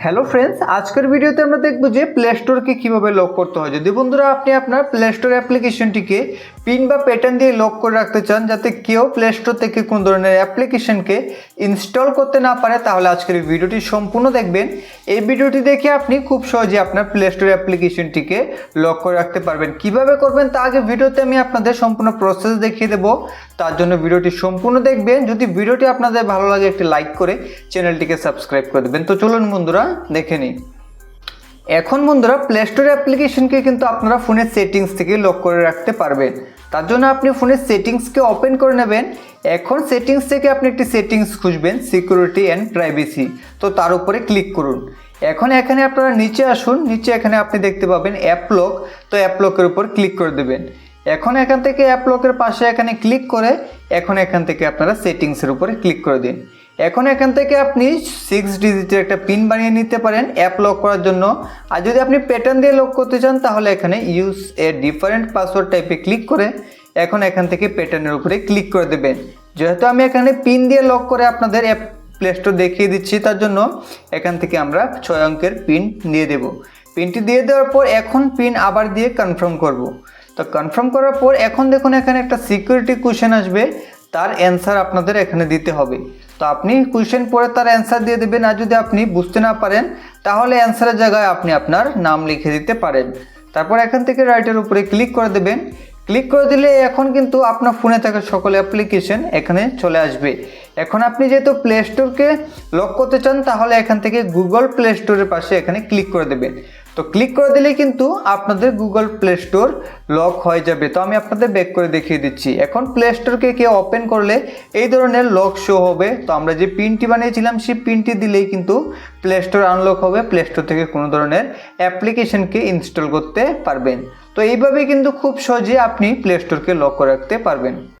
Hello friends আজকের ভিডিওতে আমরা দেখব যে প্লে স্টোরকে কীভাবে লক করতে হয়। যদি বন্ধুরা আপনি আপনার প্লে স্টোর অ্যাপ্লিকেশনটিকে পিন বা প্যাটার্ন দিয়ে লক করে রাখতে চান যাতে কেউ প্লে স্টোর থেকে কোনো ধরনের অ্যাপ্লিকেশনকে ইনস্টল করতে না পারে, তাহলে আজকের এই ভিডিওটি সম্পূর্ণ দেখবেন। এই ভিডিওটি দেখে আপনি খুব সহজে আপনার প্লে স্টোর অ্যাপ্লিকেশনটিকে লক করে রাখতে পারবেন। কীভাবে করবেন তা আগে ভিডিওতে আমি আপনাদের সম্পূর্ণ প্রসেস দেখিয়ে দেবো। তার জন্য ভিডিওটি সম্পূর্ণ দেখবেন। যদি ভিডিওটি আপনাদের ভালো লাগে, একটি লাইক করে চ্যানেলটিকে সাবস্ক্রাইব করে দেবেন। তো চলুন বন্ধুরা, দেখে নিই। এখন বন্ধুরা প্লে স্টোর অ্যাপ্লিকেশনকে কিন্তু আপনারা ফোনের সেটিংস থেকে লক করে রাখতে পারবেন। তার জন্য আপনি ফোনের সেটিংসকে ওপেন করে নেবেন। এখন সেটিংস থেকে আপনি একটি সেটিংস খুঁজবেন সিকিউরিটি অ্যান্ড প্রাইভেসি তো তার উপরে ক্লিক করুন। এখন এখানে আপনারা নিচে আসুন। নিচে এখানে আপনি দেখতে পাবেন অ্যাপলক তো অ্যাপলকের উপর ক্লিক করে দেবেন। এখন এখান থেকে অ্যাপ লকের পাশে এখানে ক্লিক করে এখন এখান থেকে আপনারা সেটিংসের উপরে ক্লিক করে দিন। এখন এখান থেকে আপনি সিক্স ডিজিটের একটা পিন বানিয়ে নিতে পারেন অ্যাপ লক করার জন্য। আর যদি আপনি প্যাটার্ন দিয়ে লক করতে চান, তাহলে এখানে ইউজ এ ডিফারেন্ট পাসওয়ার্ড টাইপে ক্লিক করে এখন এখান থেকে প্যাটার্নের উপরে ক্লিক করে দেবেন। যেহেতু আমি এখানে পিন দিয়ে লক করে আপনাদের অ্যাপ প্লে স্টোর দেখিয়ে দিচ্ছি, তার জন্য এখান থেকে আমরা ছয় অঙ্কের পিন দিয়ে দেব। পিনটি দিয়ে দেওয়ার পর এখন পিন আবার দিয়ে কনফার্ম করব। তো কনফার্ম করার পর এখন দেখুন এখানে একটা সিকিউরিটি কোশ্চেন আসবে। তার অ্যান্সার আপনাদের এখানে দিতে হবে। তো আপনি কোশ্চেন পরে তার অ্যান্সার দিয়ে দেবেন। আর যদি আপনি বুঝতে না পারেন, তাহলে অ্যান্সারের জায়গায় আপনি আপনার নাম লিখে দিতে পারেন। তারপর এখান থেকে রাইটের উপরে ক্লিক করে দেবেন। ক্লিক করে দিলে এখন কিন্তু আপনার ফোনে থাকা সকল অ্যাপ্লিকেশন এখানে চলে আসবে। এখন আপনি যেহেতু প্লে স্টোরকে লক করতে চান, তাহলে এখান থেকে গুগল প্লে স্টোরের পাশে এখানে ক্লিক করে দেবেন। তো ক্লিক করে দিলেই কিন্তু আপনাদের গুগল প্লে স্টোর লক হয়ে যাবে। তো আমি আপনাদের ব্যাক করে দেখিয়ে দিচ্ছি। এখন প্লে স্টোরকে কেউ ওপেন করলে এই ধরনের লক শো হবে। তো আমরা যে পিনটি বানিয়েছিলাম, সেই পিনটি দিলেই কিন্তু প্লে স্টোর আনলক হবে। প্লে স্টোর থেকে কোনো ধরনের অ্যাপ্লিকেশনকে ইনস্টল করতে পারবেন। তো এইভাবে কিন্তু খুব সহজে আপনি প্লে স্টোরকে লক করে রাখতে পারবেন।